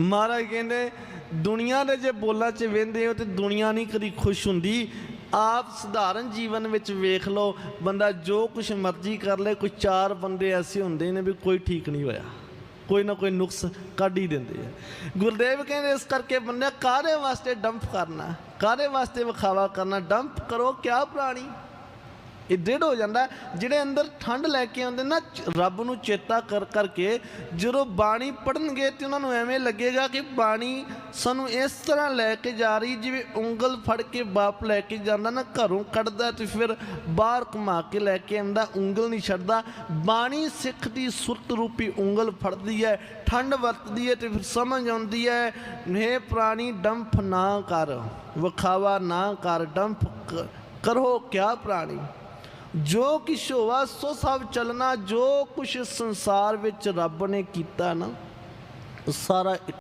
ਮਹਾਰਾਜ ਕਹਿੰਦੇ, ਦੁਨੀਆ ਦੇ ਜੇ ਬੋਲਾਂ 'ਚ ਵੇਂਦੇ ਹੋ ਤੇ ਦੁਨੀਆ ਨਹੀਂ ਕਦੀ ਖੁਸ਼ ਹੁੰਦੀ, ਆਪ ਸਧਾਰਨ ਜੀਵਨ ਵਿੱਚ ਵੇਖ ਲਓ, ਬੰਦਾ ਜੋ ਕੁਛ ਮਰਜ਼ੀ ਕਰ ਲੇ, ਕੋਈ ਚਾਰ ਬੰਦੇ ਐਸੇ ਹੁੰਦੇ ਨੇ ਵੀ ਕੋਈ ਠੀਕ ਨਹੀਂ ਹੋਇਆ। ਕੋਈ ਨਾ ਕੋਈ ਨੁਕਸ ਕੱਢ ਹੀ ਦਿੰਦੇ ਆ। ਗੁਰਦੇਵ ਕਹਿੰਦੇ, ਇਸ ਕਰਕੇ ਬੰਦਾ ਕਾਹਦੇ ਵਾਸਤੇ ਡੰਪ ਕਰਨਾ, ਕਾਹਦੇ ਵਾਸਤੇ ਵਿਖਾਵਾ ਕਰਨਾ ਡੰਪ ਕਰੋ ਕਿਆ ਪ੍ਰਾਣੀ? ਇਹ ਡੇਢ ਹੋ ਜਾਂਦਾ ਜਿਹੜੇ ਅੰਦਰ ਠੰਡ ਲੈ ਕੇ ਆਉਂਦੇ ਨਾ ਰੱਬ ਨੂੰ ਚੇਤਾ ਕਰ ਕਰਕੇ ਜਦੋਂ ਬਾਣੀ ਪੜਨਗੇ ਤੇ ਉਹਨਾਂ ਨੂੰ ਐਵੇਂ ਲੱਗੇਗਾ ਕਿ ਬਾਣੀ ਸਾਨੂੰ ਇਸ ਤਰ੍ਹਾਂ ਲੈ ਕੇ ਜਾ ਰਹੀ, ਜਿਵੇਂ ਉਂਗਲ ਫੜ ਕੇ ਬਾਪ ਲੈ ਕੇ ਜਾਂਦਾ ਨਾ, ਘਰੋਂ ਕੱਢਦਾ ਤੇ ਫਿਰ ਬਾਹਰ ਘੁਮਾ ਕੇ ਲੈ ਕੇ ਆਉਂਦਾ, ਉਂਗਲ ਨਹੀਂ ਛੱਡਦਾ। ਬਾਣੀ ਸਿੱਖ ਦੀ ਸੁਰਤ ਰੂਪੀ ਉਂਗਲ ਫੜਦੀ ਹੈ, ਠੰਡ ਵਰਤਦੀ ਹੈ ਤੇ ਫਿਰ ਸਮਝ ਆਉਂਦੀ ਹੈ ਨੇ ਪ੍ਰਾਣੀ, ਡੰਫ ਨਾ ਕਰ, ਵਿਖਾਵਾ ਨਾ ਕਰ, ਡੰਫ ਕ- ਕਰੋ ਕਿਆ ਪ੍ਰਾਣੀ। ਜੋ ਕੁਛ ਹੋਵਾ ਸੋ ਸਭ ਚੱਲਣਾ, ਜੋ ਕੁਛ ਸੰਸਾਰ ਵਿੱਚ ਰੱਬ ਨੇ ਕੀਤਾ ਨਾ ਸਾਰਾ